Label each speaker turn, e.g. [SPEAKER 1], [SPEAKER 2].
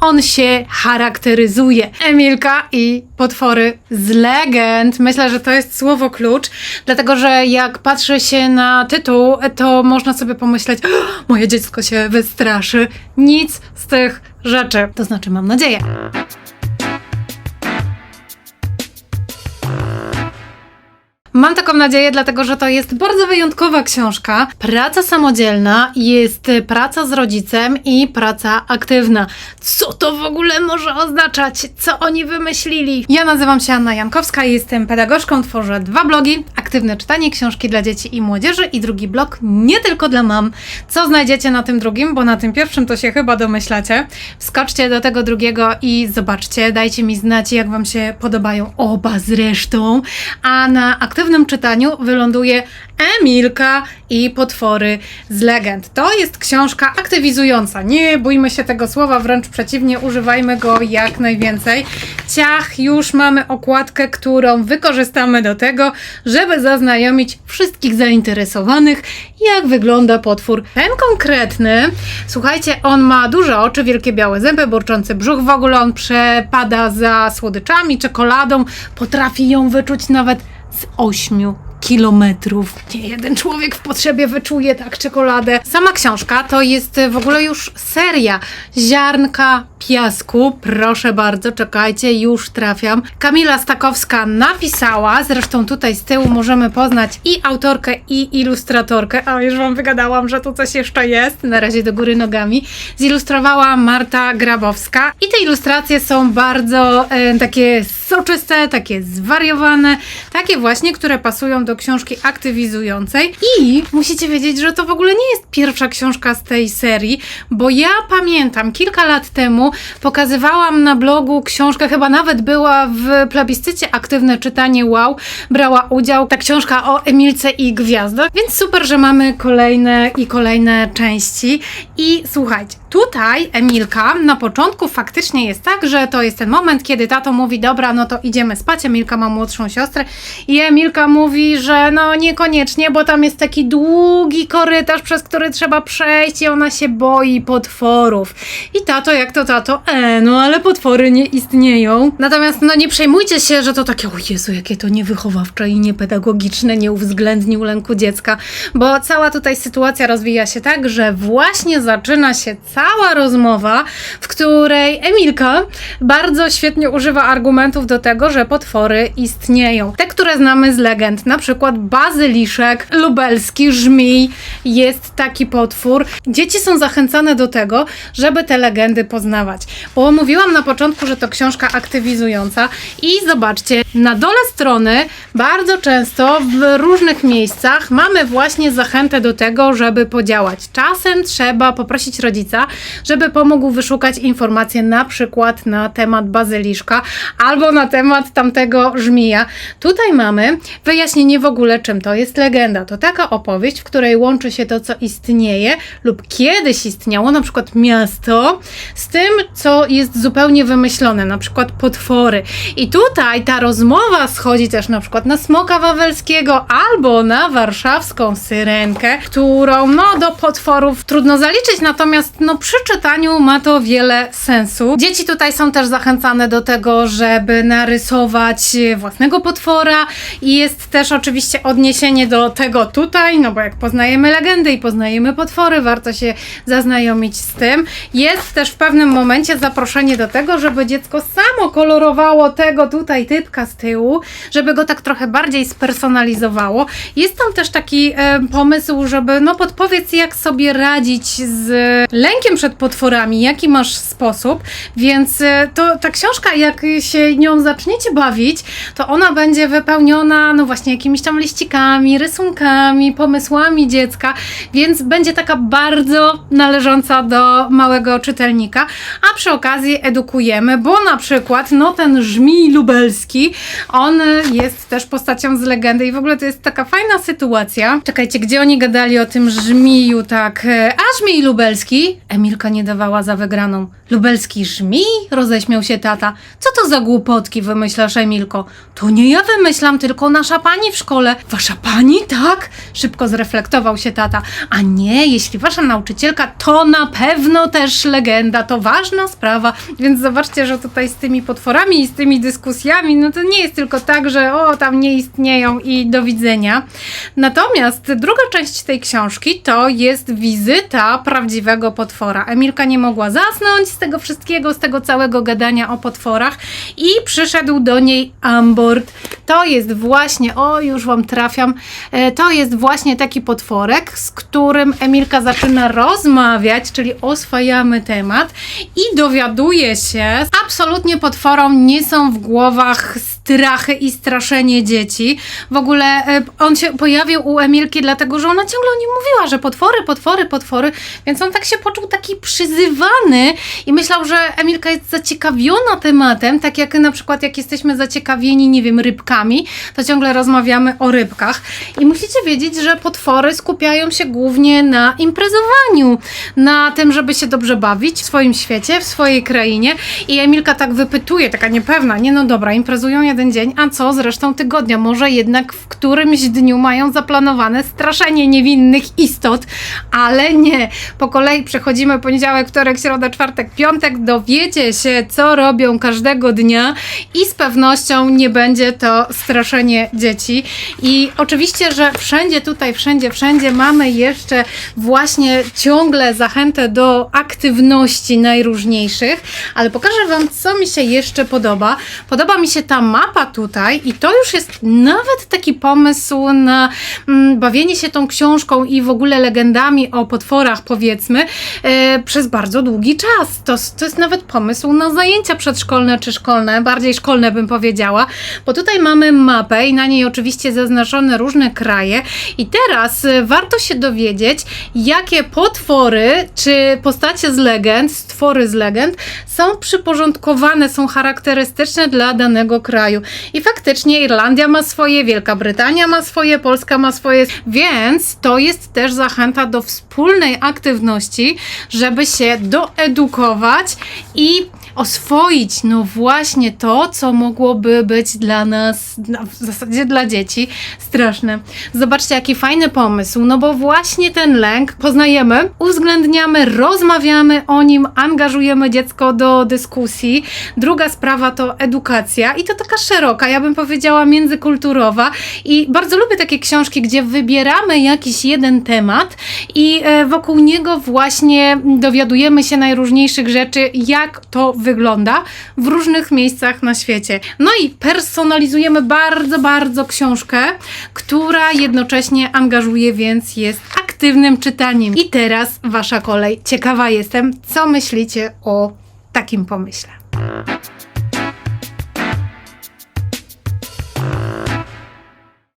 [SPEAKER 1] on się charakteryzuje? Emilka i potwory z legend. Myślę, że to jest słowo klucz, dlatego że jak patrzy się na tytuł, to można sobie pomyśleć, "O, moje dziecko się wystraszy. Nic z tych rzeczy. To znaczy, mam nadzieję. Mam taką nadzieję, dlatego że to jest bardzo wyjątkowa książka. Praca samodzielna jest praca z rodzicem i praca aktywna. Co to w ogóle może oznaczać? Co oni wymyślili? Ja nazywam się Anna Jankowska, jestem pedagogzką, tworzę dwa blogi. Aktywne czytanie książki dla dzieci i młodzieży i drugi blog nie tylko dla mam. Co znajdziecie na tym drugim, bo na tym pierwszym to się chyba domyślacie. Wskoczcie do tego drugiego i zobaczcie, dajcie mi znać, jak Wam się podobają oba zresztą. A na aktywnym czytaniu wyląduje Emilka i potwory z legend. To jest książka aktywizująca. Nie bójmy się tego słowa, wręcz przeciwnie, używajmy go jak najwięcej. Ciach, już mamy okładkę, którą wykorzystamy do tego, żeby zaznajomić wszystkich zainteresowanych, jak wygląda potwór. Ten konkretny, słuchajcie, on ma duże oczy, wielkie białe zęby, burczący brzuch, w ogóle on przepada za słodyczami, czekoladą, potrafi ją wyczuć nawet 8 kilometrów. Nie jeden człowiek w potrzebie wyczuje tak czekoladę. Sama książka to jest e, w ogóle już seria Ziarnka Piasku. Proszę bardzo, czekajcie, już trafiam. Kamila Stakowska napisała, zresztą tutaj z tyłu możemy poznać i autorkę, i ilustratorkę. A już wam wygadałam, że tu coś jeszcze jest. Na razie do góry nogami. Zilustrowała Marta Grabowska. I te ilustracje są bardzo e, takie soczyste, takie zwariowane, takie właśnie, które pasują do książki aktywizującej. I musicie wiedzieć, że to w ogóle nie jest pierwsza książka z tej serii, bo ja pamiętam kilka lat temu pokazywałam na blogu książkę, chyba nawet była w plebiscycie Aktywne Czytanie Wow, brała udział ta książka o Emilce i Gwiazdach, więc super, że mamy kolejne i kolejne części. I słuchajcie, tutaj Emilka na początku faktycznie jest tak, że to jest ten moment, kiedy tato mówi, dobra, no to idziemy spać, Emilka ma młodszą siostrę i Emilka mówi, że no niekoniecznie, bo tam jest taki długi korytarz, przez który trzeba przejść i ona się boi potworów. I tato, jak to tato, e, no ale potwory nie istnieją. Natomiast no nie przejmujcie się, że to takie, o Jezu, jakie to niewychowawcze i niepedagogiczne, nie uwzględnił lęku dziecka, bo cała tutaj sytuacja rozwija się tak, że właśnie zaczyna się cała rozmowa, w której Emilka bardzo świetnie używa argumentów do tego, że potwory istnieją. Te, które znamy z legend, na przykład bazyliszek, lubelski, żmij, jest taki potwór. Dzieci są zachęcane do tego, żeby te legendy poznawać. Bo mówiłam na początku, że to książka aktywizująca i zobaczcie, na dole strony bardzo często w różnych miejscach mamy właśnie zachętę do tego, żeby podziałać. Czasem trzeba poprosić rodzica, żeby pomógł wyszukać informacje na przykład na temat bazyliszka albo na temat tamtego żmija. Tutaj mamy wyjaśnienie w ogóle, czym to jest legenda. To taka opowieść, w której łączy się to, co istnieje lub kiedyś istniało, na przykład miasto, z tym, co jest zupełnie wymyślone, na przykład potwory. I tutaj ta rozmowa schodzi też na przykład na smoka wawelskiego albo na warszawską syrenkę, którą no do potworów trudno zaliczyć, natomiast no przy czytaniu ma to wiele sensu. Dzieci tutaj są też zachęcane do tego, żeby narysować własnego potwora i jest też oczywiście odniesienie do tego tutaj, no bo jak poznajemy legendy i poznajemy potwory, warto się zaznajomić z tym. Jest też w pewnym momencie zaproszenie do tego, żeby dziecko samo kolorowało tego tutaj typka z tyłu, żeby go tak trochę bardziej spersonalizowało. Jest tam też taki e, pomysł, żeby no podpowiedz jak sobie radzić z lękiem przed potworami, jaki masz sposób, więc e, to ta książka, jak się nią zaczniecie bawić, to ona będzie wypełniona no właśnie jakimiś tam liścikami, rysunkami, pomysłami dziecka, więc będzie taka bardzo należąca do małego czytelnika, a przy okazji edukujemy, bo na przykład no ten żmij lubelski, on jest też postacią z legendy i w ogóle to jest taka fajna sytuacja. Czekajcie, gdzie oni gadali o tym żmiju tak, e, a żmij lubelski? Emilka nie dawała za wygraną. Lubelski żmij? Roześmiał się tata. Co to za głupotki wymyślasz, Emilko? To nie ja wymyślam, tylko nasza pani w szkole. Wasza pani? Tak? Szybko zreflektował się tata. A nie, jeśli wasza nauczycielka, to na pewno też legenda, to ważna sprawa. Więc zobaczcie, że tutaj z tymi potworami i z tymi dyskusjami, no to nie jest tylko tak, że o, tam nie istnieją i do widzenia. Natomiast druga część tej książki to jest wizyta prawdziwego potwora. Emilka nie mogła zasnąć z tego wszystkiego, z tego całego gadania o potworach i przyszedł do niej Ambord. To jest właśnie, o już wam trafiam, e, to jest właśnie taki potworek, z którym Emilka zaczyna rozmawiać, czyli oswajamy temat i dowiaduje się, absolutnie potworom nie są w głowach strachy i straszenie dzieci. W ogóle e, on się pojawił u Emilki dlatego, że ona ciągle o nim mówiła, że potwory, potwory, potwory, więc on tak się poczuł taki przyzywany i myślał, że Emilka jest zaciekawiona tematem, tak jak na przykład jak jesteśmy zaciekawieni, nie wiem, rybkami, to ciągle rozmawiamy o rybkach. I musicie wiedzieć, że potwory skupiają się głównie na imprezowaniu, na tym, żeby się dobrze bawić w swoim świecie, w swojej krainie. I Emilka tak wypytuje, taka niepewna, nie no dobra, imprezują jeden dzień, a co z resztą tygodnia? Może jednak w którymś dniu mają zaplanowane straszenie niewinnych istot, ale nie. Po kolei przechodzimy poniedziałek, wtorek, środa, czwartek, piątek, dowiecie się, co robią każdego dnia i z pewnością nie będzie to straszenie dzieci. I oczywiście, że wszędzie tutaj, wszędzie, wszędzie mamy jeszcze właśnie ciągle zachętę do aktywności najróżniejszych, ale pokażę Wam, co mi się jeszcze podoba. Podoba mi się ta mapa tutaj i to już jest nawet taki pomysł na mm, bawienie się tą książką i w ogóle legendami o potworach, powiedzmy, e, przez bardzo długi czas. To, to jest nawet pomysł na zajęcia przedszkolne czy szkolne, bardziej szkolne bym powiedziała, bo tutaj mamy mapę i na niej oczywiście zaznaczone różne kraje i teraz e, warto się dowiedzieć, jakie potwory czy postacie z legend, stwory z legend są przyporządkowane, są charakterystyczne dla danego kraju. I faktycznie Irlandia ma swoje, Wielka Brytania ma swoje, Polska ma swoje, więc to jest też zachęta do wspólnej aktywności, żeby się doedukować i oswoić, no właśnie to, co mogłoby być dla nas, no, w zasadzie dla dzieci, straszne. Zobaczcie, jaki fajny pomysł, no bo właśnie ten lęk poznajemy, uwzględniamy, rozmawiamy o nim, angażujemy dziecko do dyskusji. Druga sprawa to edukacja i to taka szeroka, ja bym powiedziała międzykulturowa i bardzo lubię takie książki, gdzie wybieramy jakiś jeden temat i e, wokół niego właśnie dowiadujemy się najróżniejszych rzeczy, jak to wygląda w różnych miejscach na świecie. No i personalizujemy bardzo, bardzo książkę, która jednocześnie angażuje, więc jest aktywnym czytaniem. I teraz wasza kolej. Ciekawa jestem, co myślicie o takim pomyśle.